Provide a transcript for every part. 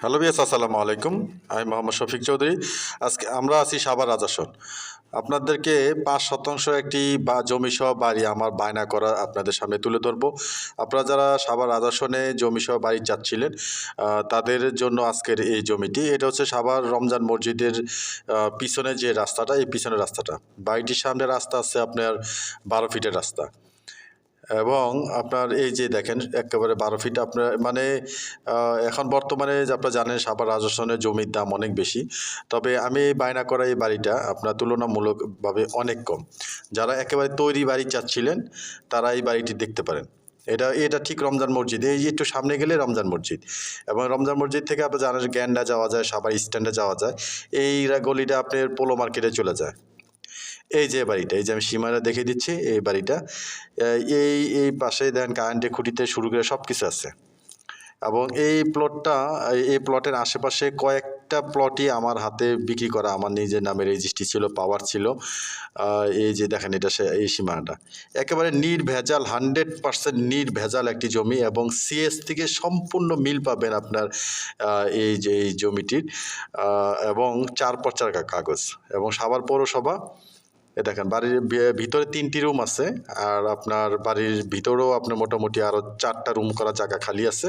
Hello বিয়াস, আসসালামু আলাইকুম। আমি মোহাম্মদ শফিক চৌধুরী। আজকে আমরা আছি সাভার রাজাসন। আপনাদেরকে পাঁচ শতাংশ একটি বা জমি সহ বাড়ি আমার বায়না করা আপনাদের সামনে তুলে ধরবো। আপনারা যারা সাভার রাজাসনে জমি সহ বাড়ি চাচ্ছিলেন তাদের জন্য আজকের এই জমিটি, এটা হচ্ছে সাভার রমজান মসজিদের পিছনে যে রাস্তাটা, এই পিছনের রাস্তাটা। বাড়িটির সামনে রাস্তা আছে আপনার বারো ফিটের রাস্তা। এবং আপনার এই যে দেখেন, একেবারে বারো ফিট আপনার মানে এখন বর্তমানে আপনারা জানেন, সাভার রাজস্থানের জমির দাম অনেক বেশি। তবে আমি বায়না করা এই বাড়িটা আপনার তুলনামূলকভাবে অনেক কম। যারা একেবারে তৈরি বাড়ি চাচ্ছিলেন, তারা এই বাড়িটি দেখতে পারেন। এটা এটা ঠিক রমজান মসজিদ। এই একটু সামনে গেলে রমজান মসজিদ। এবং রমজান মসজিদ থেকে আপনার জানেন গ্যান্ডা যাওয়া যায়, সাভার স্ট্যান্ডে যাওয়া যায়। এই গলিটা আপনার পোলো মার্কেটে চলে যায়। এই যে বাড়িটা, এই যে আমি সীমানা দেখে দিচ্ছি, এই বাড়িটা। এই এই পাশে দেন কারেন্টের খুঁটিতে শুরু করে সব কিছু আছে। এবং এই প্লটটা এই- প্লটের আশেপাশে কয়েকটা প্লটই আমার হাতে বিক্রি করা, আমার নিজের নামে রেজিস্ট্রি ছিল পাওয়ার ছিল। এই যে দেখেন, এটা সে, এই সীমানাটা। একেবারে নির্ভেজাল, হান্ড্রেড পার্সেন্ট নির্ভেজাল একটি জমি এবং সিএস থেকে সম্পূর্ণ মিল পাবেন আপনার এই যে, এই জমিটির। এবং চার পচার কাগজ এবং সাভার পৌরসভা। এ দেখেন, বাড়ির ভিতরে তিনটি রুম আছে, আর আপনার বাড়ির ভিতরেও আপনার মোটামুটি আরও চারটা রুম করা জায়গা খালি আছে।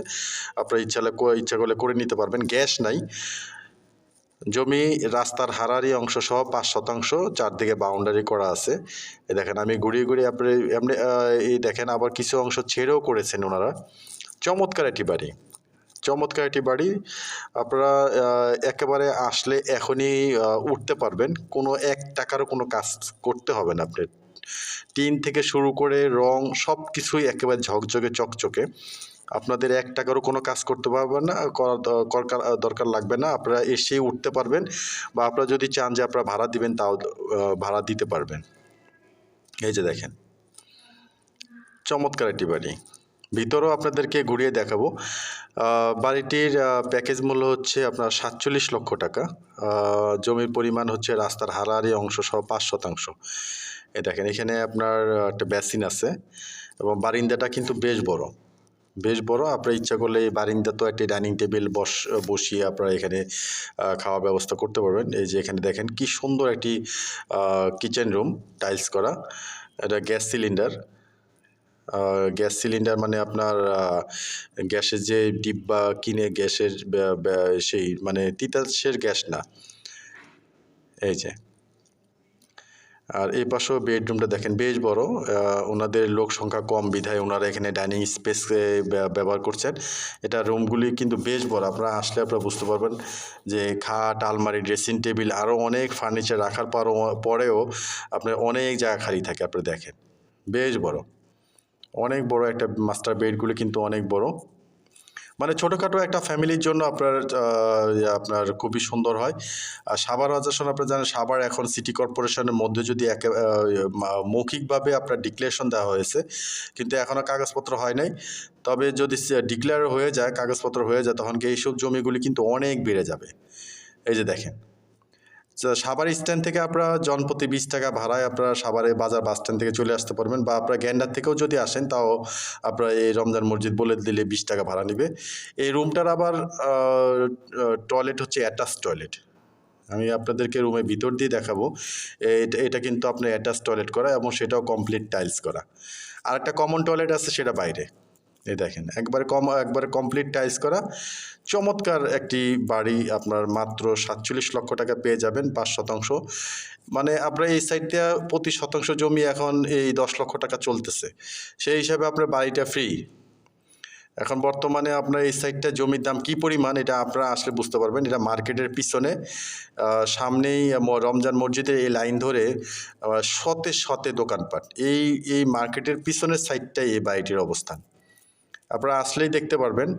আপনার ইচ্ছা ইচ্ছা করলে করে নিতে পারবেন, গ্যাস নাই। জমি, রাস্তার হারারি অংশ সহ পাঁচ শতাংশ, চারদিকে বাউন্ডারি করা আছে। এ দেখেন, আমি ঘুরিয়ে ঘুরিয়ে আপনি এমনি এই দেখেন, আবার কিছু অংশ ছেড়েও করেছেন ওনারা। চমৎকার একটি বাড়ি। চমৎকার একটি বাড়ি। আপনারা একেবারে আসলে এখনই উঠতে পারবেন। কোনো এক টাকারও কোনো কাজ করতে হবে না আপনার। টিন থেকে শুরু করে রং সব কিছুই একেবারে ঝকঝকে, চকচকে। আপনাদের এক টাকারও কোনো কাজ করতে পারবেন না করার দরকার লাগবে না। আপনারা এসেই উঠতে পারবেন বা আপনারা যদি চান যে আপনারা ভাড়া দিবেন, তাও ভাড়া দিতে পারবেন। এই যে দেখেন। চমৎকার একটি বাড়ি। ভিতরেও আপনাদেরকে ঘুরিয়ে দেখাবো। বাড়িটির প্যাকেজ মূল্য হচ্ছে আপনার সাতচল্লিশ লক্ষ টাকা। জমির পরিমাণ হচ্ছে রাস্তার হারাহারি অংশ সহ পাঁচ শতাংশ। এ দেখেন, এখানে আপনার একটা বেসিন আছে এবং বারিন্দাটা কিন্তু বেশ বড়। বেশ বড়, আপনার ইচ্ছা করলে এই বারিন্দা তো একটি ডাইনিং টেবিল বস, বসিয়ে আপনারা এখানে খাওয়ার ব্যবস্থা করতে পারবেন। এই যে এখানে দেখেন, কি সুন্দর একটি কিচেন রুম টাইলস করা। এটা গ্যাস সিলিন্ডার গ্যাস সিলিন্ডার মানে আপনার গ্যাসের যে ডিব্বা কিনে গ্যাসের সেই মানে তিতাসের গ্যাস না। এই যে। আর এই পাশেও বেডরুমটা দেখেন, বেশ বড়। ওনাদের লোক সংখ্যা কম, বিধায় ওনারা এখানে ডাইনিং স্পেস ব্যবহার করছেন। এটা রুমগুলি কিন্তু বেশ বড়, আপনারা আসলে আপনারা বুঝতে পারবেন যে খাট, আলমারি, ড্রেসিং টেবিল আরও অনেক ফার্নিচার রাখার পরও, পরেও আপনার অনেক জায়গা খালি থাকে, আপনি দেখেন। বেশ বড়। অনেক বড় একটা মাস্টার বেডগুলো কিন্তু অনেক বড়। মানে ছোটোখাটো একটা ফ্যামিলির জন্য আপনার ইয়ে আপনার খুবই সুন্দর হয়। আর সাভার রাজাসন আপনার জানেন, সাভার এখন সিটি কর্পোরেশনের মধ্যে যদি একে মা- মৌখিকভাবে আপনার ডিক্লারেশন দেওয়া হয়েছে, কিন্তু এখনও কাগজপত্র হয় নাই। তবে যদি ডিক্লেয়ার হয়ে যায়, কাগজপত্র হয়ে যায়, তখন কি এইসব জমিগুলি কিন্তু অনেক বেড়ে যাবে। এই যে দেখেন। সাভার স্ট্যান্ড থেকে আপনারা জনপ্রতি বিশ টাকা ভাড়ায় আপনারা সাভারে বাজার বাস স্ট্যান্ড থেকে চলে আসতে পারবেন বা আপনারা গ্যান্ডার থেকেও যদি আসেন, তাও আপনারা এই রমজান মসজিদ বলে দিলে বিশ টাকা ভাড়া নেবে। এই রুমটার আবার টয়লেট হচ্ছে অ্যাটাচ টয়লেট আমি আপনাদেরকে রুমের ভিতর দিয়ে দেখাবো। এটা এটা কিন্তু আপনার অ্যাটাচ টয়লেট করা এবং সেটাও কমপ্লিট টাইলস করা। আর একটা কমন টয়লেট আছে সেটা বাইরে। এই দেখেন, একবারে কম, একবারে কমপ্লিট টাইস করা। চমৎকার একটি বাড়ি, আপনার মাত্র সাতচল্লিশ লক্ষ টাকা পেয়ে যাবেন, পাঁচ শতাংশ। মানে আপনার এই সাইডটা প্রতি শতাংশ জমি এখন এই দশ লক্ষ টাকা চলতেছে। সেই হিসাবে আপনার বাড়িটা ফ্রি এখন বর্তমানে আপনার এই সাইডটা জমির দাম কি পরিমাণ, এটা আপনারা আসলে বুঝতে পারবেন। এটা মার্কেটের পিছনে। সামনেই রমজান মসজিদের এই লাইন ধরে শতে শতে দোকানপাট। এই এই মার্কেটের পিছনের সাইডটাই এই বাড়িটির অবস্থান। আপনারা আসলেই দেখতে পারবেন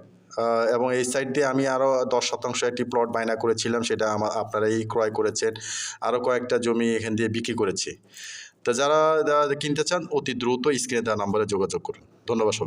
এবং এই সাইড দিয়ে আমি আরও দশ শতাংশ একটি প্লট বায়না করেছিলাম, সেটা আমার এই ক্রয় করেছেন আরও কয়েকটা জমি এখান দিয়ে বিক্রি করেছি। তো যারা কিনতে চান, অতি দ্রুত স্ক্রিনে দেওয়া নাম্বারে যোগাযোগ করুন। ধন্যবাদ সবাই